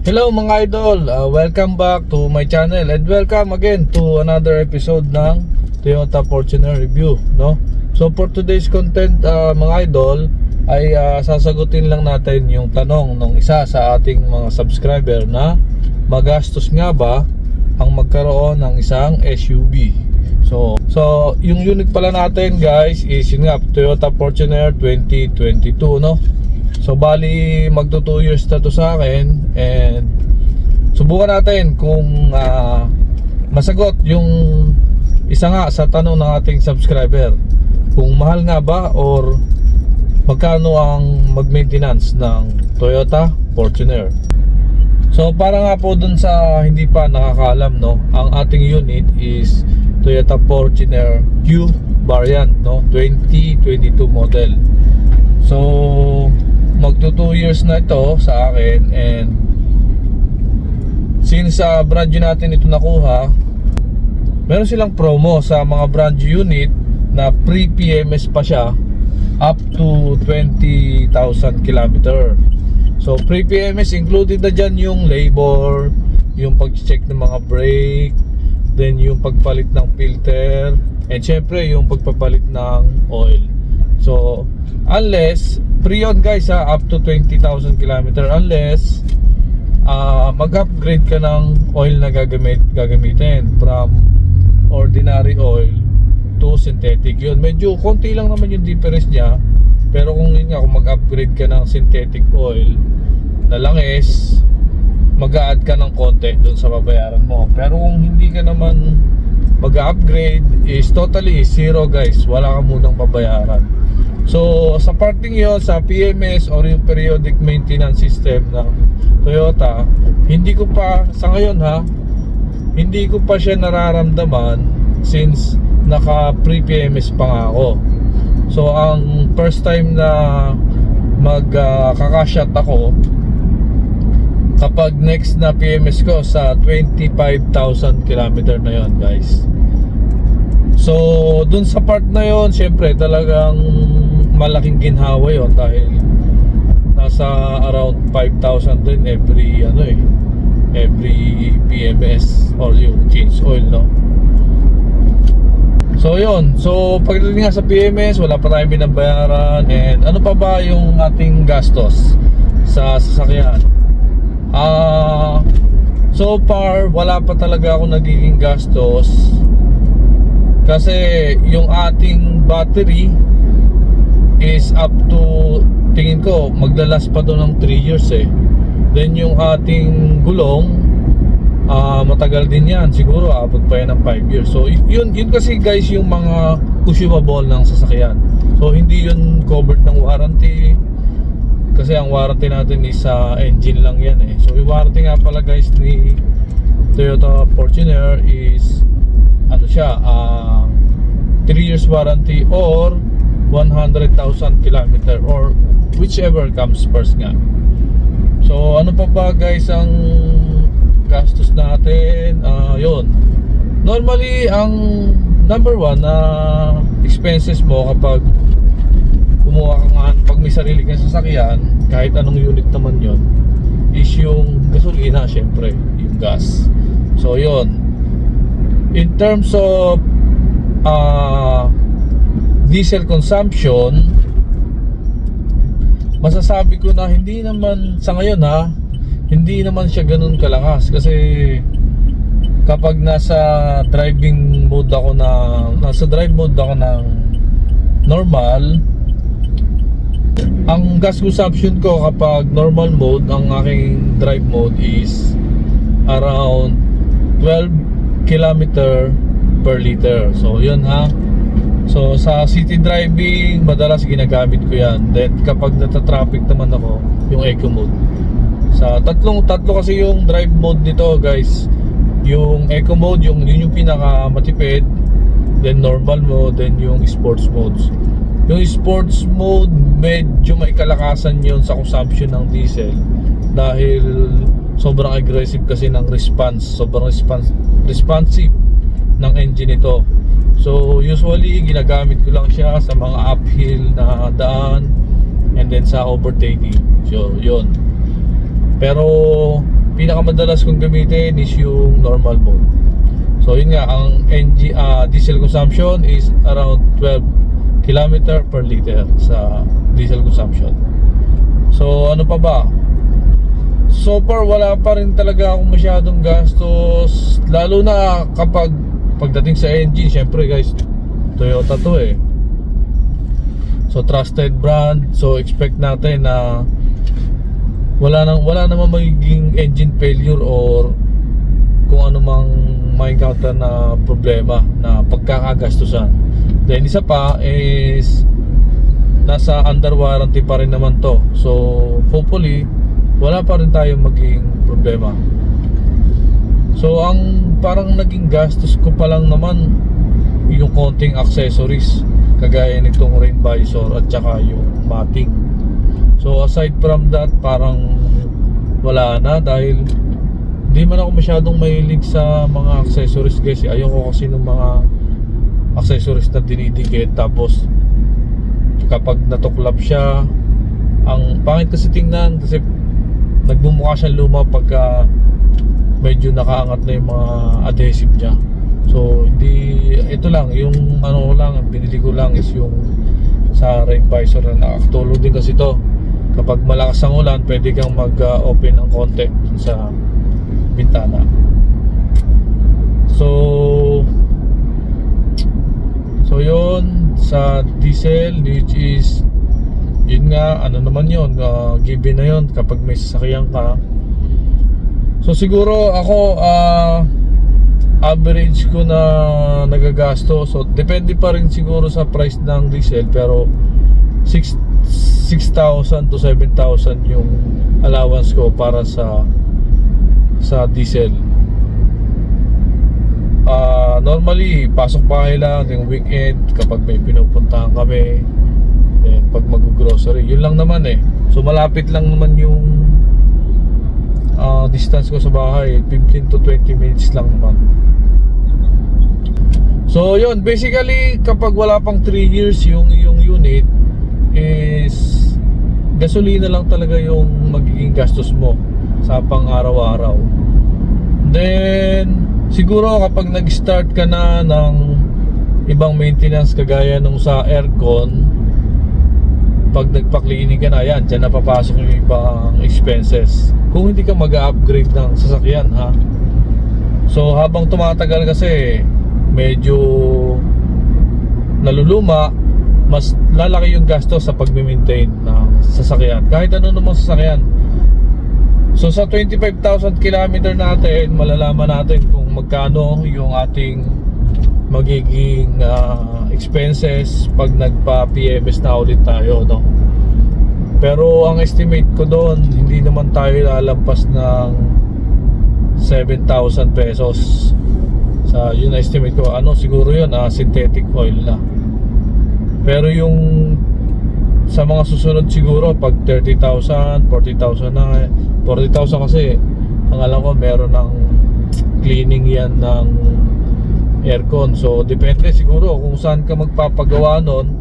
Hello mga idol, uh, welcome back to my channel and welcome again to another episode ng Toyota Fortuner Review no? So for today's content uh, mga idol ay uh, sasagutin lang natin yung tanong ng isa sa ating mga subscriber na magastos nga ba ang magkaroon ng isang SUV So, so yung unit pala natin guys is yun nga Toyota Fortuner 2022 no So bali magto 2 years na to sa akin and subukan natin kung ah, masagot yung isa nga sa tanong ng ating subscriber kung mahal nga ba or magkano ang mag-maintenance ng Toyota Fortuner. So para nga po dun sa hindi pa nakakaalam no, ang ating unit is Toyota Fortuner Q variant no, 2022 model. So magto 2 years na ito sa akin and since sa brand new natin ito nakuha meron silang promo sa mga brand new unit na pre PMS pa siya up to 20,000 kilometer. So pre PMS included na dyan yung labor yung pag-check ng mga brake then yung pagpalit ng filter and syempre yung pagpapalit ng oil. So unless pre yun guys ha up to 20,000 kilometer unless ah, mag-upgrade ka ng oil na gagamit gagamitin from ordinary oil to synthetic yun. Medyo konti lang naman yung difference niya pero kung yun nga kung mag-upgrade ka ng synthetic oil na langis mag-add ka ng konti dun sa babayaran mo. Pero kung hindi ka naman mag-upgrade is totally zero guys. Wala ka munang babayaran so sa parting yon sa PMS or yung periodic maintenance system ng Toyota hindi ko pa sa ngayon ha hindi ko pa siya nararamdaman since naka pre-PMS pa nga ako. So ang first time na mag uh, ako kapag next na PMS ko sa 25,000 kilometer na yon guys. So dun sa part na yon syempre talagang malaking ginhawa yon dahil nasa around 5,000 din every ano eh every PMS or yung change oil no So yun, so pagdating nga sa PMS, wala pa tayong binabayaran and ano pa ba yung ating gastos sa sasakyan? Ah, so far wala pa talaga ako nagiging gastos kasi yung ating battery is up to tingin ko maglalas pa to ng 3 years eh. Then yung ating gulong ah matagal din yan. Siguro abot pa yan ng 5 years. So yun, yun kasi guys yung mga consumable ng sasakyan. So hindi yun covered ng warranty kasi ang warranty natin is sa engine lang yan eh. So yung warranty nga pala guys ni Toyota Fortuner is ano siya ah 3 years warranty or 100,000 kilometer or whichever comes first nga. So ano pa ba guys ang gastos natin? Ah yun. Normally ang number one na expenses mo kapag kumuha ka nga pag may sarili kang sasakyan kahit anong unit naman yon is yung gasolina syempre yung gas. So yun. In terms of ah diesel consumption masasabi ko na hindi naman sa ngayon ha hindi naman siya ganun kalakas kasi kapag nasa driving mode ako na nasa drive mode ako ng normal ang gas consumption ko kapag normal mode ang aking drive mode is around 12 kilometer per liter. So yun ha so sa city driving madalas ginagamit ko yan. Then kapag nata-traffic naman ako yung eco mode. Sa tatlong tatlo kasi yung drive mode nito guys. Yung eco mode yung yun yung pinaka matipid then normal mode then yung sports modes. Yung sports mode medyo may kalakasan yun sa consumption ng diesel dahil sobrang aggressive kasi ng response. Sobrang response responsive ng engine nito so usually ginagamit ko lang siya sa mga uphill na daan and then sa overtaking so yun pero pinakamadalas kong gamitin is yung normal mode. So yun nga, ang NG, ah, diesel consumption is around 12 km per liter sa diesel consumption. So ano pa ba? So far wala pa rin talaga akong masyadong gastos lalo na kapag pagdating sa engine, syempre guys, Toyota to eh. So trusted brand, so expect natin na wala nang wala namang magiging engine failure or kung ano mang ma-encounter na problema na pagkakagastusan. Then isa pa is nasa under warranty pa rin naman to. So hopefully wala pa rin tayong maging problema. So ang parang naging gastos ko pa lang naman yung konting accessories kagaya nitong rain visor at saka yung mating. So aside from that parang wala na dahil hindi man ako masyadong mahilig sa mga accessories guys. Ayoko kasi ng mga accessories na dinidikit tapos kapag natuklap siya ang pangit kasi tingnan kasi nagbumukha siyang luma pagka medyo nakaangat na yung mga adhesive niya. So hindi ito lang yung ano lang binili ko lang is yung sa rain visor na nakakatulog din kasi to. Kapag malakas ang ulan pwede kang mag uh, open ng konti sa bintana. So so yun sa diesel which is yun nga ano naman yun uh, given na yun kapag may sasakyan ka so siguro ako uh, average ko na nagagasto. So depende pa rin siguro sa price ng diesel pero 6 6,000 to 7,000 yung allowance ko para sa sa diesel. Ah, normally pasok bahay lang yung weekend kapag may pinupuntahan kami then pag mag-grocery yun lang naman eh. So malapit lang naman yung ah, distance ko sa bahay 15 to 20 minutes lang naman. So yun basically kapag wala pang 3 years yung yung unit is gasolina lang talaga yung magiging gastos mo sa pang araw-araw then siguro kapag nag-start ka na ng ibang maintenance kagaya nung sa aircon pag nagpa-cleaning ka na yan dyan na papasok yung ibang expenses. Kung hindi ka mag-upgrade ng sasakyan ha? So habang tumatagal kasi medyo naluluma mas lalaki yung gasto sa pag-maintain ng sasakyan. Kahit ano namang sasakyan. So sa 25,000 kilometer natin, malalaman natin kung magkano yung ating magiging ah, expenses pag nagpa-PMS na ulit tayo, no? Pero ang estimate ko doon, hindi naman tayo lalampas ng 7,000 pesos. Sa yun na estimate ko, ano siguro yun, ah, synthetic oil na. Pero yung sa mga susunod siguro pag 30,000, 40,000 na 40,000 kasi ang alam ko meron ng cleaning yan ng aircon. So depende siguro kung saan ka magpapagawa nun.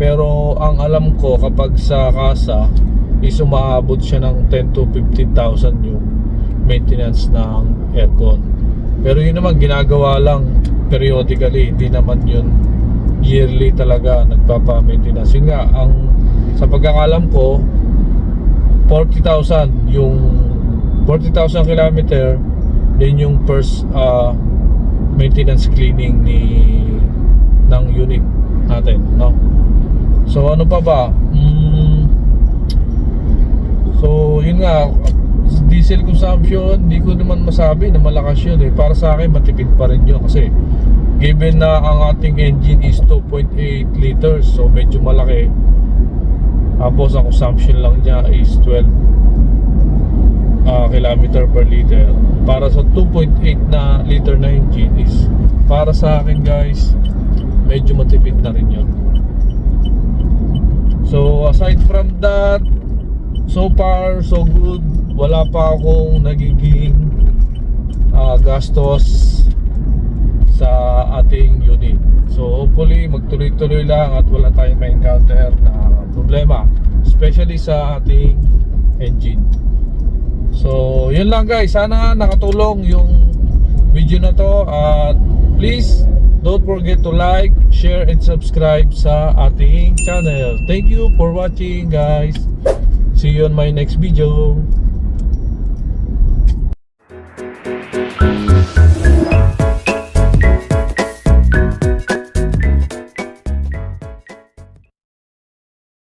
Pero ang alam ko kapag sa kasa is umaabot siya ng 10 to 15,000 yung maintenance ng aircon. Pero yun naman ginagawa lang periodically. Hindi naman yun yearly talaga nagpapa-maintenance. Yun nga ang sa pagkakalam ko 40,000 yung 40,000 kilometer din yung first uh, maintenance cleaning ni ng unit natin no? So ano pa ba? Mm, so yun nga diesel consumption hindi ko naman masabi na malakas yun eh. Para sa akin matipid pa rin yun kasi given na ang ating engine is 2.8 liters so medyo malaki tapos ang consumption lang niya is 12 uh, kilometer per liter. Para sa 2.8 na liter na engine is para sa akin guys, medyo matipid na rin yun. So aside from that, so far so good. Wala pa akong nagiging uh, gastos sa ating unit. So hopefully magtuloy-tuloy lang at wala tayong ma-encounter na problema especially sa ating engine. So yun lang guys. Sana nakatulong yung video na to. At please don't forget to like share and subscribe sa ating channel. Thank you for watching guys. See you on my next video